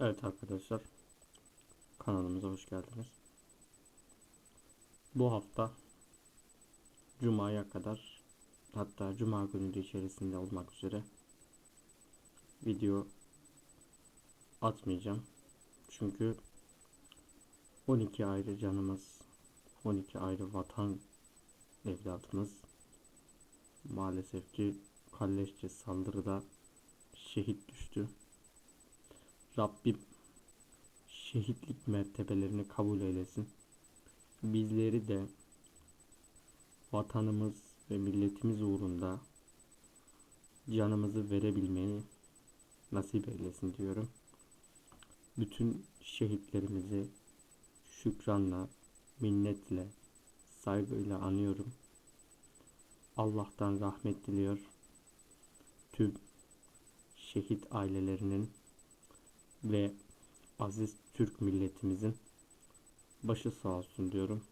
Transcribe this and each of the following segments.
Evet arkadaşlar kanalımıza hoş geldiniz. Bu hafta Cuma'ya kadar hatta Cuma günü de içerisinde olmak üzere video atmayacağım. Çünkü 12 ayrı canımız, 12 ayrı vatan evladımız maalesef ki kalleşçe saldırıda şehit düştü. Rabbim şehitlik mertebelerini kabul eylesin. Bizleri de vatanımız ve milletimiz uğrunda canımızı verebilmeyi nasip eylesin diyorum. Bütün şehitlerimizi şükranla, minnetle, saygıyla anıyorum. Allah'tan rahmet diliyor. Tüm şehit ailelerinin ve aziz Türk milletimizin başı sağ olsun diyorum.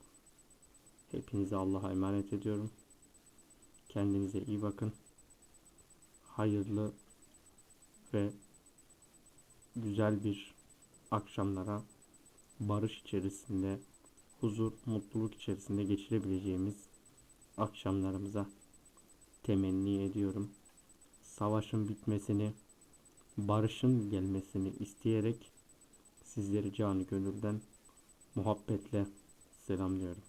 Hepinizi Allah'a emanet ediyorum. Kendinize iyi bakın. Hayırlı ve güzel bir akşamlara barış içerisinde, huzur, mutluluk içerisinde geçirebileceğimiz akşamlarımıza temenni ediyorum. Savaşın bitmesini, barışın gelmesini isteyerek sizleri canı gönülden muhabbetle selamlıyorum.